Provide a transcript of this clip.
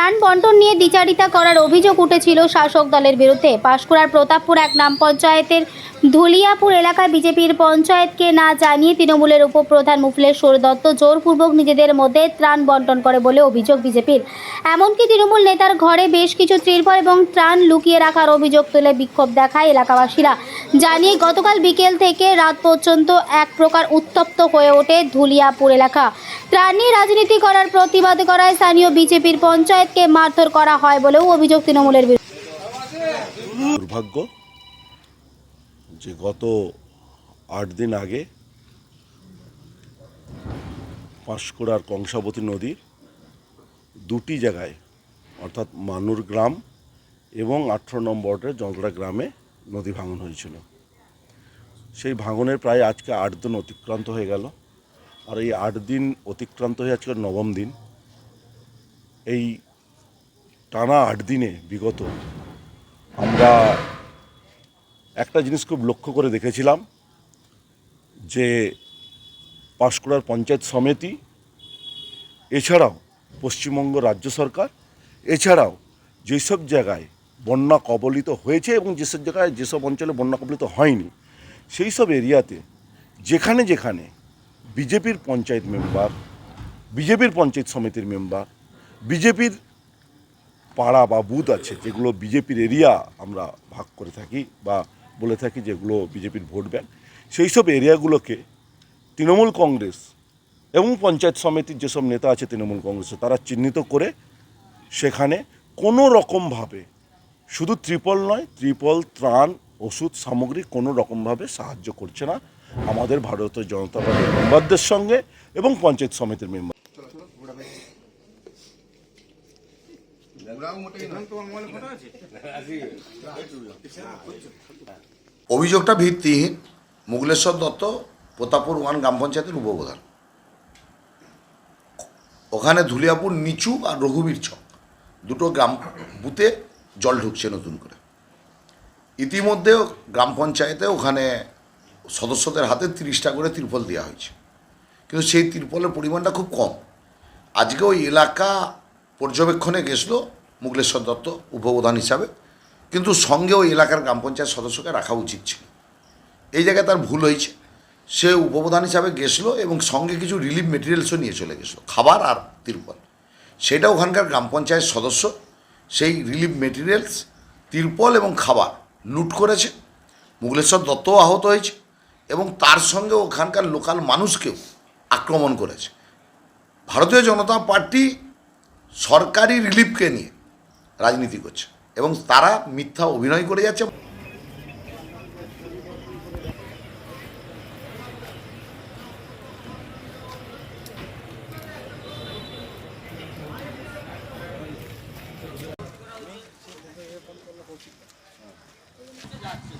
ত্রাণ বন্টন নিয়ে দ্বিচারিতা করার অভিযোগ উঠেছিল শাসক দলের বিরুদ্ধে। পাঁশকুড়ার প্রতাপপুর এক নাম পঞ্চায়েতের ধুলিয়াপুর এলাকায় বিজেপির পঞ্চায়েতকে না জানিয়ে তৃণমূলের উপপ্রধান মুফলেশ্বর দত্ত জোরপূর্বক নিজেদের মধ্যে ত্রাণ বন্টন করে বলে অভিযোগ বিজেপির। এমনকি তৃণমূল নেতার ঘরে বেশ কিছু ত্রিপল এবং ত্রাণ লুকিয়ে রাখার অভিযোগ তুলে বিক্ষোভ দেখায় এলাকাবাসীরা। জানিয়ে গতকাল বিকেল থেকে রাত পর্যন্ত এক প্রকার উত্তপ্ত হয়ে ওঠে ধুলিয়াপুর এলাকা। ত্রাণ রাজনীতি করার প্রতিবাদ করায় স্থানীয় বিজেপির পঞ্চায়েতকে মারধর করা হয় বলেও অভিযোগ তৃণমূলের দুর্ভাগ্য যে গত আট দিন আগে পাঁশকুড়ার কংসাবতী নদীর দুটি জায়গায়, অর্থাৎ মানুর গ্রাম এবং আঠেরো নম্বরের জলগড়া গ্রামে নদী ভাঙন হয়েছিল। সেই ভাঙনের প্রায় আজকে আট দিন অতিক্রান্ত হয়ে গেল। আর এই আট দিন অতিক্রান্ত হয়ে আজকে নবম দিন, এই টানা আট দিনে বিগত আমরা একটা জিনিস খুব লক্ষ্য করে দেখেছিলাম যে পাঁশকুড়ার পঞ্চায়েত সমিতি, এছাড়াও পশ্চিমবঙ্গ রাজ্য সরকার, এছাড়াও যেসব জায়গায় বন্যা কবলিত হয়েছে এবং যেসব জায়গায় যেসব অঞ্চলে বন্যা কবলিত হয়নি, সেই সব এরিয়াতে যেখানে যেখানে বিজেপির পঞ্চায়েত মেম্বার, বিজেপির পঞ্চায়েত সমিতির মেম্বার, বিজেপির পাড়া বা বুথ আছে যেগুলো বিজেপির এরিয়া আমরা ভাগ করে থাকি বা বলে থাকি যেগুলো বিজেপির ভোট ব্যাংক, সেই সব এরিয়াগুলোকে তৃণমূল কংগ্রেস এবং পঞ্চায়েত সমিতির যেসব নেতা আছে তৃণমূল কংগ্রেসে তারা চিহ্নিত করে সেখানে কোনো রকমভাবে শুধু ত্রিপল নয়, ত্রিপল ত্রাণ ওষুধ সামগ্রী কোনো রকমভাবে সাহায্য করছে না। আমাদের ভারতীয় জনতা পার্টির মেম্বারদের সঙ্গে এবং পঞ্চায়েত সমিতির মেম্বার অভিযোগটা ভিত্তিহীন। মুগলেশ্বর দত্ত প্রতাপুর ওয়ান গ্রাম পঞ্চায়েতের উপপ্রধান। ওখানে ধুলিয়াপুর নিচু আর রঘুবীর ছক দুটো গ্রাম বুথে জল ঢুকছে নতুন করে। ইতিমধ্যে গ্রাম পঞ্চায়েতে ওখানে সদস্যদের হাতে তিরিশটা করে তিরপল দেওয়া হয়েছে। কিন্তু সেই তিরপলের পরিমাণটা খুব কম। আজকে ওই এলাকা পর্যবেক্ষণে গেছিল মুগলেশ্বর দত্ত, উপপ্রধান হিসাবে। কিন্তু সঙ্গে ওই এলাকার গ্রাম পঞ্চায়েত সদস্যকে রাখা উচিত ছিল। এই জায়গায় তার ভুল হয়েছে। সে উপপ্রধান হিসাবে গেছিল এবং সঙ্গে কিছু রিলিফ মেটেরিয়ালসও নিয়ে চলে গেছিল, খাবার আর তিরপল। সেটা ওখানকার গ্রাম পঞ্চায়েত সদস্য, সেই রিলিফ মেটেরিয়ালস তিরপল এবং খাবার লুট করেছে, মুগলেশ্বর দত্তও আহত হয়েছে এবং তার সঙ্গে ওখানকার লোকাল মানুষকেও আক্রমণ করেছে। ভারতীয় জনতা পার্টি সরকারি রিলিফকে নিয়ে রাজনীতি করছে এবং তারা মিথ্যা অভিনয় করে যাচ্ছে